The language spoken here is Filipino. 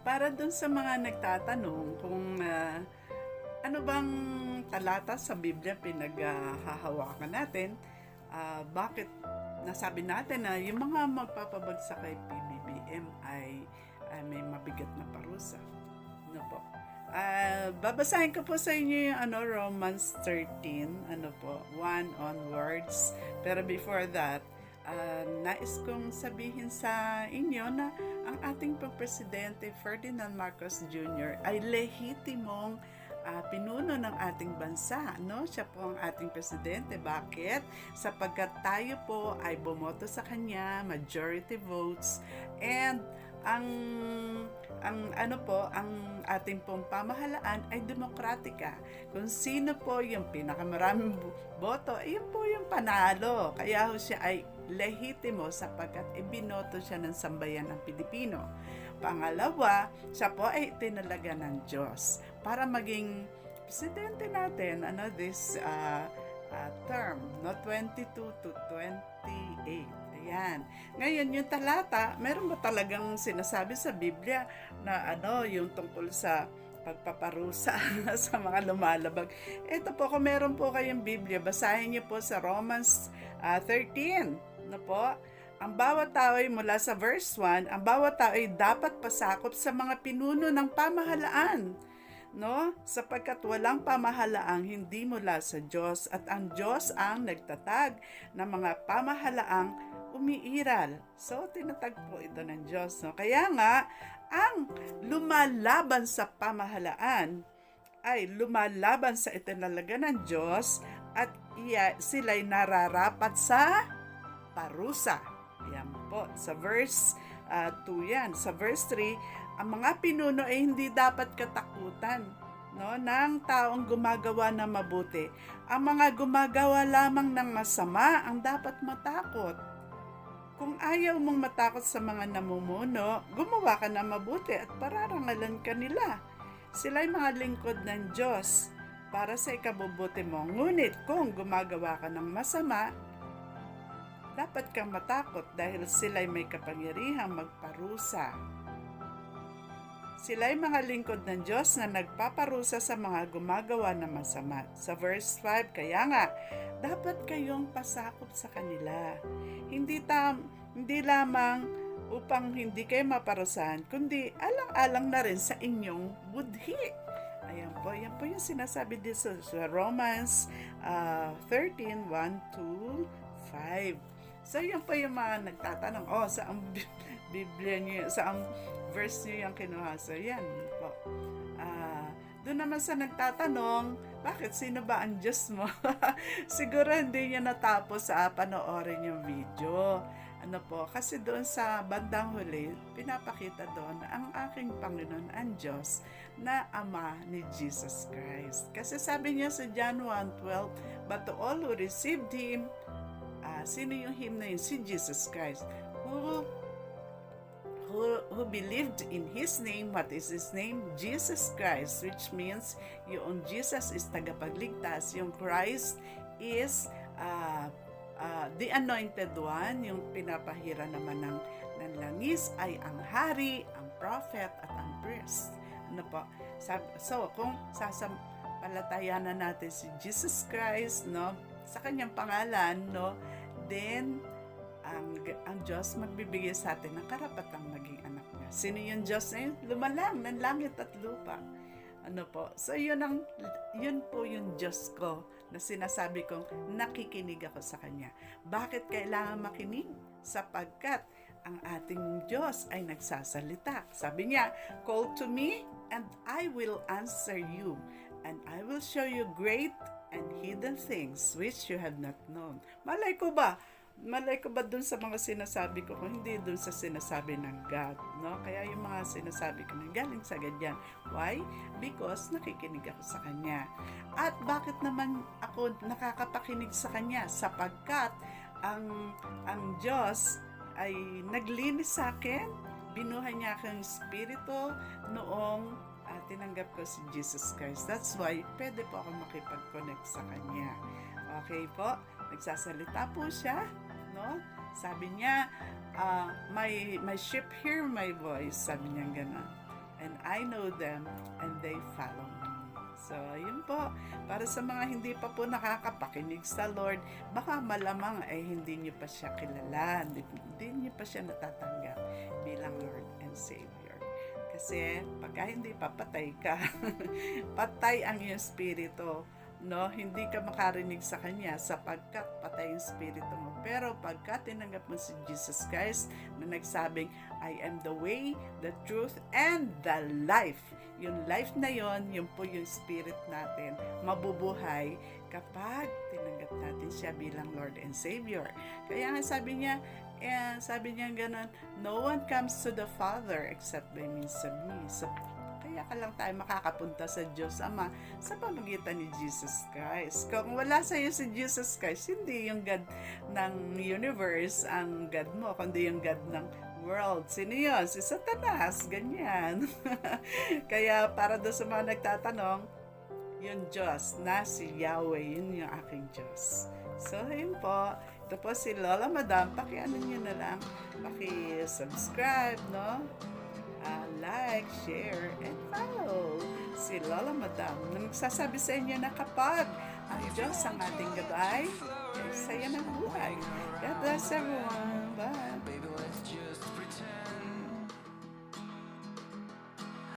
para dun sa mga nagtatanong kung ah, ano bang talata sa Biblia pinaghahawakan natin, ah, bakit nasabi natin na yung mga magpapabagsak kay PBBM ay, ay may mabigat na parusa. Ano po? Ah, babasahin ko po sa inyo yung ano, Romans 13, ano po, 1 onwards. Pero before that, ah, nais kong sabihin sa inyo na ang ating pagpresidente Ferdinand Marcos Jr. ay lehitimong ah, pinuno ng ating bansa. No? Siya po ang ating presidente. Bakit? Sapagkat tayo po ay bumoto sa kanya, majority votes, and ang ang ano po, ang ating pong pamahalaan ay demokratika. Kung sino po yung pinakamaraming boto, ayun po yung panalo. Kaya ho siya ay lehitimo sapagkat ibinoto siya ng sambayan ng Pilipino. Pangalawa, siya po ay tinalaga ng Diyos para maging presidente natin ano this uh, uh, term no 22 to 28 ayan. Ngayon yung talata meron ba talagang sinasabi sa Biblia na ano yung tungkol sa pagpaparusa sa mga lumalabag? Ito po kung meron po kayong Biblia basahin niyo po sa Romans uh, 13 no po? Ang bawat tao ay mula sa verse 1, ang bawat tao ay dapat pasakop sa mga pinuno ng pamahalaan no? Sapagkat walang pamahalaang hindi mula sa Diyos at ang Diyos ang nagtatag ng mga pamahalaang umiiral. So, tinatag po ito ng Diyos, no? Kaya nga, ang lumalaban sa pamahalaan ay lumalaban sa itinalaga ng Diyos at iya, sila'y nararapat sa parusa. Yan po. Sa verse 2 yan. Sa verse 3, ang mga pinuno ay hindi dapat katakutan no, ng taong gumagawa ng mabuti. Ang mga gumagawa lamang ng masama ang dapat matakot. Kung ayaw mong matakot sa mga namumuno, gumawa ka ng mabuti at pararangalan ka nila. Sila'y mga lingkod ng Diyos para sa ikabubuti mo. Ngunit kung gumagawa ka ng masama, dapat kang matakot dahil sila'y may kapangyarihang magparusa. Sila'y mga lingkod ng Diyos na nagpaparusa sa mga gumagawa ng masama. Sa verse 5, kaya nga, dapat kayong pasakop sa kanila. Hindi, tam, hindi lamang upang hindi kayo maparusahan, kundi alang-alang na rin sa inyong budhi. Ayan po, yan po yung sinasabi dito sa Romans uh, 13, 1 to 5. So, yan po yung mga nagtatanong, oh, sa ang Biblia niyo, sa ang verse niyo yung kinuha. So, yan po. Ah, doon naman sa nagtatanong, bakit sino ba ang Diyos mo? Siguro hindi niya natapos sa panoorin yung video. Ano po, kasi doon sa bandang huli, pinapakita doon ang aking Panginoon ang Diyos na Ama ni Jesus Christ. Kasi sabi niya sa John 1.12, But to all who received Him, Ah, sino yung him na yun? Si Jesus Christ. Who believed in His name. What is His name? Jesus Christ, which means yung Jesus is tagapagligtas. Yung Christ is uh, uh, the anointed one. Yung pinapahira naman ng, ng langis ay ang hari, ang prophet, at ang priest. Ano po? So, kung sasampalatayanan natin si Jesus Christ, no? sa kanyang pangalan, no? Then, ang, ang Diyos magbibigay sa atin ng karapatang maging anak. Sino yung Diyos na yun? Lumalang ng langit at lupa. Ano po? So, yun, ang, yun po yung Diyos ko na sinasabi kong nakikinig ako sa Kanya. Bakit kailangan makinig? Sapagkat ang ating Diyos ay nagsasalita. Sabi niya, Call to me and I will answer you and I will show you great and hidden things which you have not known. Malay ko ba? Malay ko ba dun sa mga sinasabi ko kung hindi dun sa sinasabi ng God, no? Kaya yung mga sinasabi ko na galing sa ganyan. Why? Because nakikinig ako sa Kanya. At bakit naman ako nakakapakinig sa Kanya? Sapagkat ang, ang Diyos ay naglinis sa akin, binuhay niya akong spirito noong uh, tinanggap ko si Jesus Christ. That's why pwede po ako makipag-connect sa Kanya. Okay po? Nagsasalita po siya, no? Sabi niya, uh, my, my sheep hear my voice. Sabi niya gano'n. and I know them and they follow me. So, yun po. Para sa mga hindi pa po nakakapakinig sa Lord, baka malamang ay hindi niyo pa siya kilala, hindi, hindi niyo pa siya natatanggap bilang Lord and Savior. Kasi pagka hindi pa patay ka, patay ang iyong spirito. No, hindi ka makarinig sa kanya sapagkat patay yung spirito mo. Pero pagka tinanggap mo si Jesus Christ na nagsabing, I am the way, the truth, and the life. Yung life na yon, yun po yung spirit natin, mabubuhay kapag tinanggap natin siya bilang Lord and Savior. Kaya nga sabi niya, eh, sabi niya ganun, no one comes to the Father except by means of me. So, kaya ka lang tayo makakapunta sa Diyos Ama sa pamagitan ni Jesus Christ. Kung wala sa iyo si Jesus Christ, hindi yung God ng universe ang God mo, kundi yung God ng world. Sino yun? Si Satanas. Ganyan. Kaya para doon sa mga nagtatanong, yung Diyos na si Yahweh, yun yung aking Diyos. So, yun po. Ito po si Lola Madam. Pakiano nyo na lang. Paki-subscribe, no? Ah, like, share, and follow si Lola Madam na magsasabi sa inyo na kapag ang Diyos ang ating gabay, ay saya ng buhay. God bless everyone. Bye.